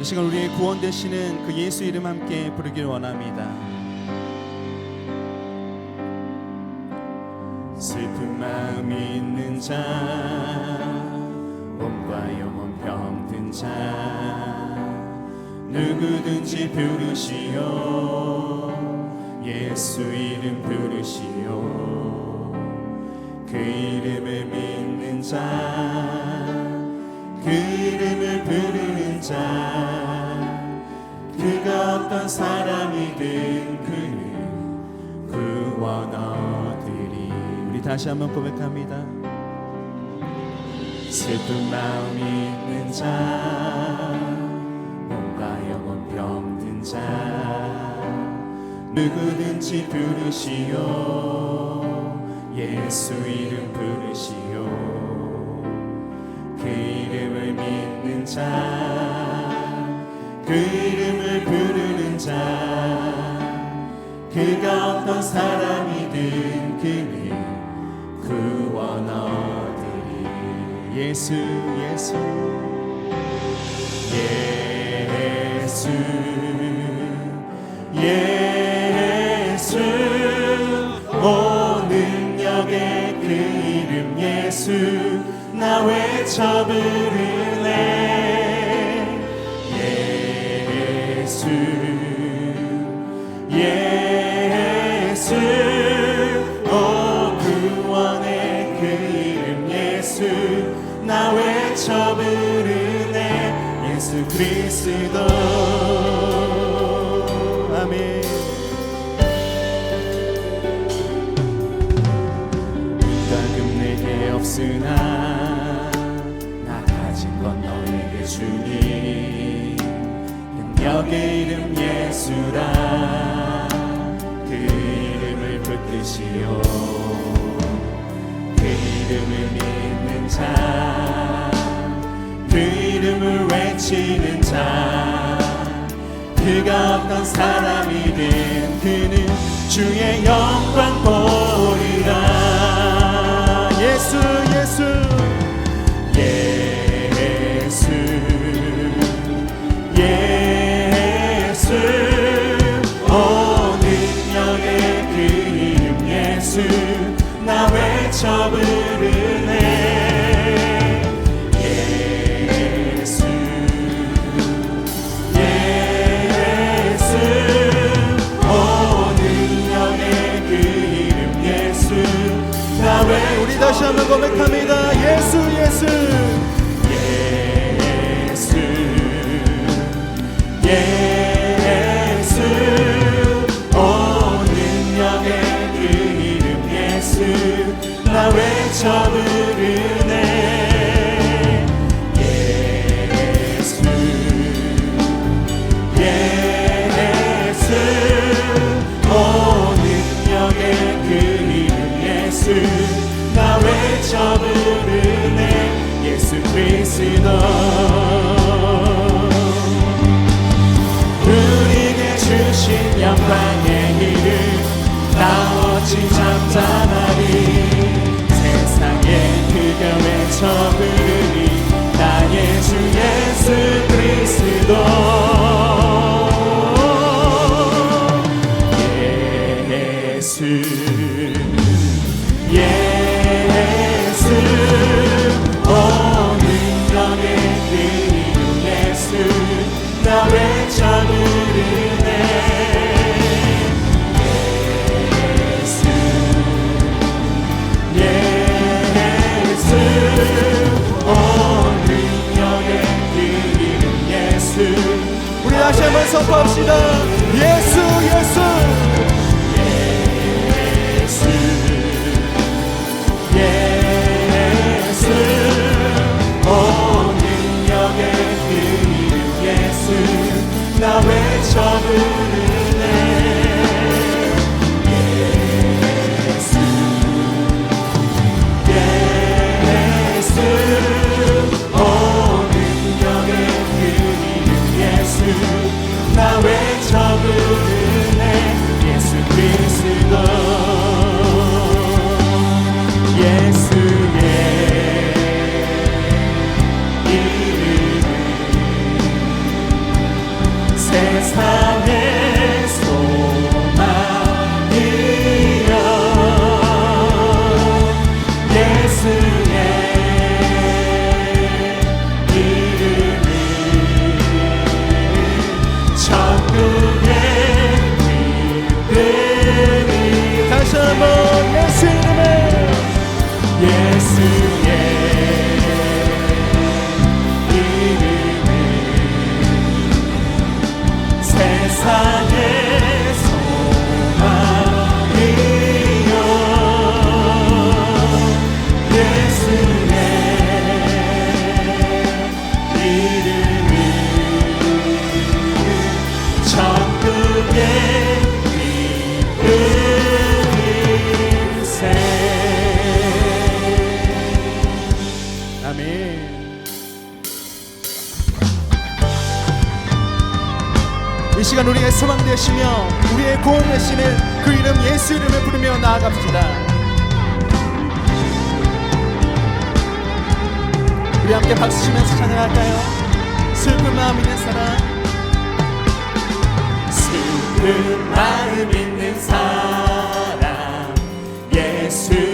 이 시간 우리의 구원 되시는 그 예수 이름 함께 부르기를 원합니다. 슬픈 마음 있는 자 몸과 영혼 병든 자 누구든지 부르시오 예수 이름 부르시오 그 이름을 믿는 자 그 이름을 부르는 자 그가 어떤 사람이든 그는 구원 얻으리 우리 다시 한번 고백합니다. 슬픈 마음 있는 자 몸과 영혼 병든 자 누구든지 부르시오. 예수 이름 부르시오. 그 이름을 믿는 자, 그 이름을 부르는 자, 그가 어떤 사람이든 그는 구원 얻으리. 예수, 예수, 예수, 예수, 오 능력의 그 이름 예수. 나 외쳐 부르네 예수 예수. 오 구원의 그 이름 예수. 나 외쳐 부르네 예수 그리스도. 없으나 나 가진 건 너에게 주니 능력의 이름 예수라. 그 이름을 붙드시오. 그 이름을 믿는 자. 그 이름을 외치는 자. 그가 어떤 사람이든 그는 주의 영광 보 외쳐 부르네. 예수 예수 오 능력의 그 이름 예수. 나왜 우리 다시 한번 고백합니다 다시 한번 선포합시다. 예수 예수 이 시간 우리의 소망 되시며 우리의 구원 되시는 그 이름 예수 이름을 부르며 나아갑시다. 우리 함께 박수 치면서 찬양할까요? 슬픈 마음 있는 사람 슬픈 마음 있는 사람 예수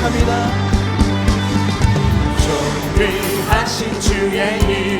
3절로 고백합니다. 존귀하신 주의 이름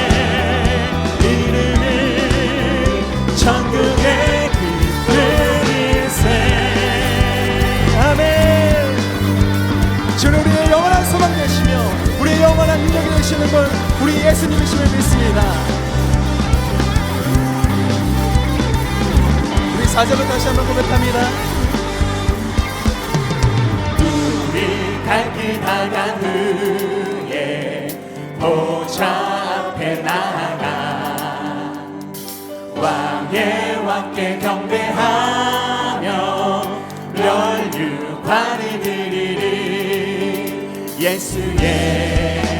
되시는 분 우리 예수님이심을 믿습니다. 우리 4절을 다시 한번 고백합니다. 우리 갈길 나간 후에 보좌 앞에 나아가 왕의 왕께 경배하며 멸류관을 드리리 예수의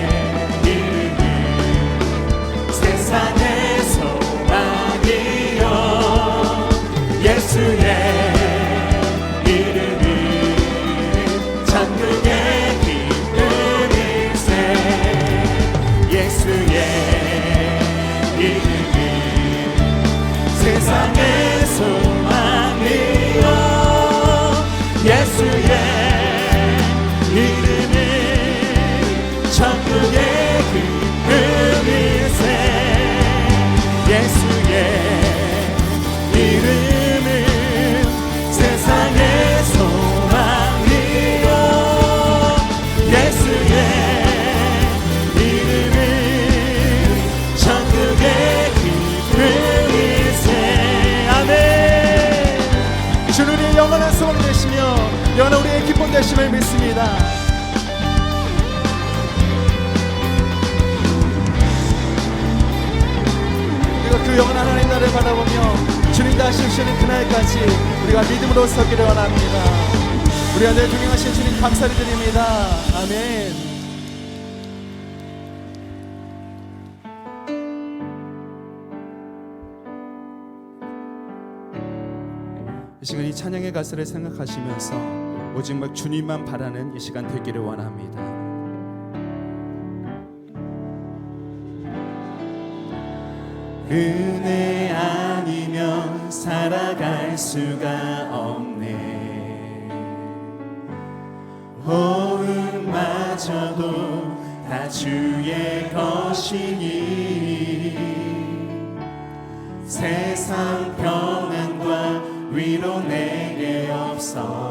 소망이요. 예수의 이름은 천국의 기쁨일세. 예수의 이름은 세상의 소망이요. 예수의 이름은 천국의 되심을 믿습니다. 그리고 그 영원한 하나님 나라를 바라보며 주님 다시 오시는 그날까지 우리가 믿음으로 서기를 원합니다. 우리가 늘 동행하신 주님 감사를 드립니다. 아멘. 이 시간 이 찬양의 가사를 생각하시면서 오직 막 주님만 바라는 이 시간 되기를 원합니다. 은혜 아니면 살아갈 수가 없네 호흡마저도 다 주의 것이니 세상 평안과 위로 내게 없어도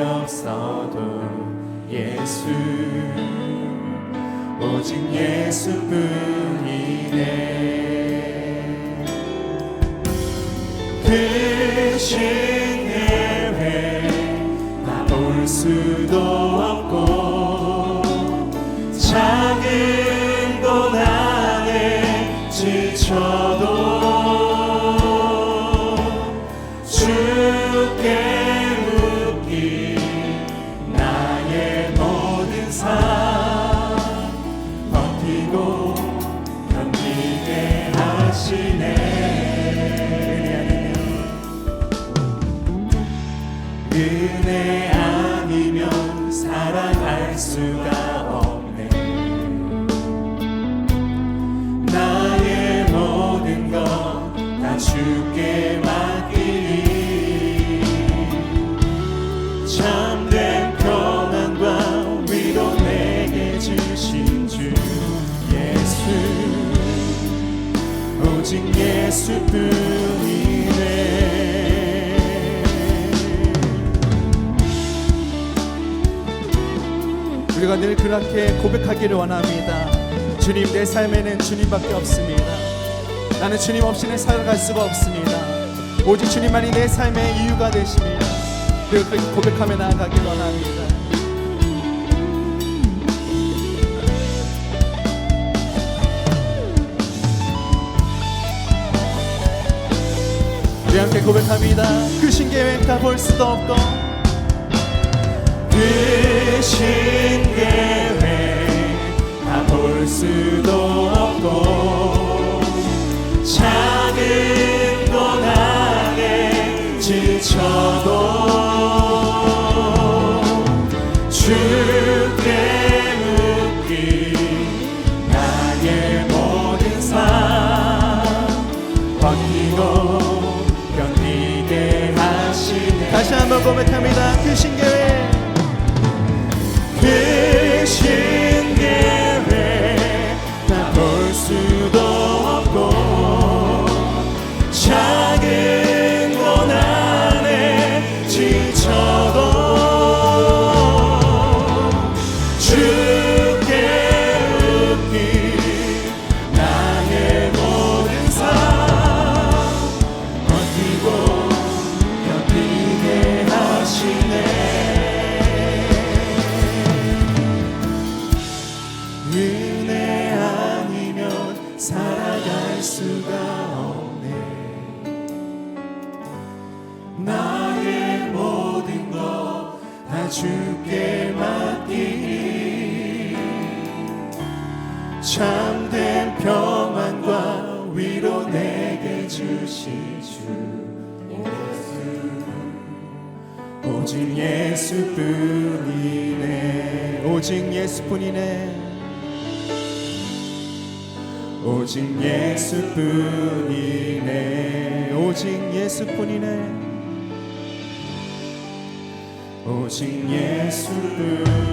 없어도 예수 오직 예수뿐이네. 크신 예외 나올 수도 없고 아니면 살아갈 수가 없네. 나의 모든 것 다 주께 맡기니 참된 평안과 위로 내게 주신 주 예수. 오직 예수뿐 우리가 늘 그렇게 고백하기를 원합니다. 주님 내 삶에는 주님밖에 없습니다. 나는 주님 없이는 살아갈 수가 없습니다. 오직 주님만이 내 삶의 이유가 되십니다. 그렇게 고백하며 나아가길 원합니다. 우리 함께 고백합니다. 그 신계획 다 볼 수도 없고 크신 계획 다 볼 수도 없고 작은 곳 안에 지쳐도 주께 묻기 나의 모든 삶 버티고 견디게 하시네 다시 한번 고백합니다. 그 신계획 크신 위로 내게 주실 주 예수 오직 예수뿐이네 오직 예수뿐이네. 오직 예수뿐이네 오직 예수뿐이네. 오직 예수뿐이야